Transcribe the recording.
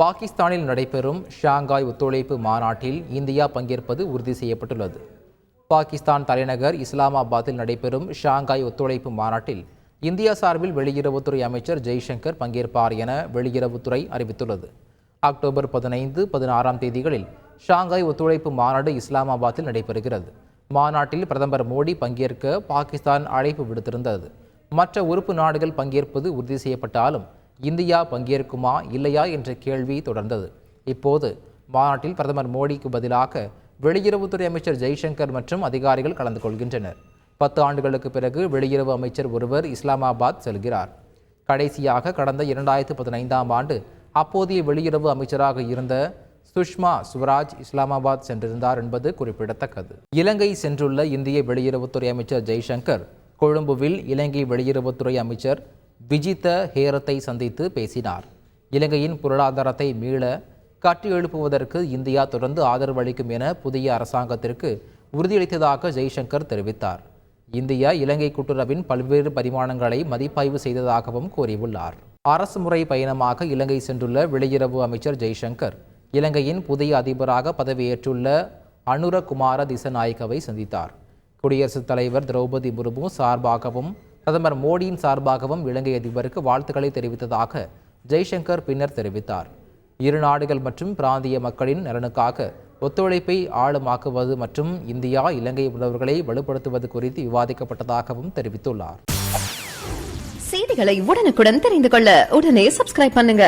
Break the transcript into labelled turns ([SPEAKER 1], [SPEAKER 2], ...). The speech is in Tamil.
[SPEAKER 1] பாகிஸ்தானில் நடைபெறும் ஷாங்காய் ஒத்துழைப்பு மாநாட்டில் இந்தியா பங்கேற்பது உறுதி செய்யப்பட்டுள்ளது. பாகிஸ்தான் தலைநகர் இஸ்லாமாபாத்தில் நடைபெறும் ஷாங்காய் ஒத்துழைப்பு மாநாட்டில் இந்தியா சார்பில் வெளியுறவுத்துறை அமைச்சர் ஜெய்சங்கர் பங்கேற்பார் என வெளியுறவுத்துறை அறிவித்துள்ளது. அக்டோபர் பதினைந்து பதினாறாம் தேதிகளில் ஷாங்காய் ஒத்துழைப்பு மாநாடு இஸ்லாமாபாத்தில் நடைபெறுகிறது. மாநாட்டில் பிரதமர் மோடி பங்கேற்க பாகிஸ்தான் அழைப்பு விடுத்திருந்தது. மற்ற உறுப்பு நாடுகள் பங்கேற்பது உறுதி செய்யப்பட்டாலும் இந்தியா பங்கேற்குமா இல்லையா என்ற கேள்வி தொடர்ந்தது. இப்போது மாநாட்டில் பிரதமர் மோடிக்கு பதிலாக வெளியுறவுத்துறை அமைச்சர் ஜெய்சங்கர் மற்றும் அதிகாரிகள் கலந்து கொள்கின்றனர். பத்து ஆண்டுகளுக்கு பிறகு வெளியுறவு அமைச்சர் ஒருவர் இஸ்லாமாபாத் செல்கிறார். கடைசியாக கடந்த இரண்டாயிரத்து பதினைந்தாம் ஆண்டு அப்போதைய வெளியுறவு அமைச்சராக இருந்த சுஷ்மா சுவராஜ் இஸ்லாமாபாத் சென்றிருந்தார் என்பது குறிப்பிடத்தக்கது. இலங்கை சென்றுள்ள இந்திய வெளியுறவுத்துறை அமைச்சர் ஜெய்சங்கர் கொழும்புவில் இலங்கை வெளியுறவுத்துறை அமைச்சர் விஜித ஹேரத்தை சந்தித்து பேசினார். இலங்கையின் பொருளாதாரத்தை மீள கட்டி எழுப்புவதற்கு இந்தியா தொடர்ந்து ஆதரவு அளிக்கும் என புதிய அரசாங்கத்திற்கு உறுதியளித்ததாக ஜெய்சங்கர் தெரிவித்தார். இந்தியா இலங்கை கூட்டுறவின் பல்வேறு பரிமாணங்களை மதிப்பாய்வு செய்ததாகவும் கூறியுள்ளார். அரசு முறை பயணமாக இலங்கை சென்றுள்ள வெளியுறவு அமைச்சர் ஜெய்சங்கர் இலங்கையின் புதிய அதிபராக பதவியேற்றுள்ள அனுரகுமார திசநாயகவை சந்தித்தார். குடியரசுத் தலைவர் திரௌபதி முர்மு சார்பாகவும் பிரதமர் மோடியின் சார்பாகவும் இலங்கை அதிபருக்கு வாழ்த்துக்களை தெரிவித்ததாக ஜெய்சங்கர் பின்னர் தெரிவித்தார். இரு நாடுகள் மற்றும் பிராந்திய மக்களின் நலனுக்காக ஒத்துழைப்பை ஆழமாக்குவது மற்றும் இந்தியா இலங்கை உறவுகளை வலுப்படுத்துவது குறித்து விவாதிக்கப்பட்டதாகவும் தெரிவித்துள்ளார்.
[SPEAKER 2] செய்திகளை உடனுக்குடன் தெரிந்து கொள்ள உடனே சப்ஸ்கிரைப் பண்ணுங்க.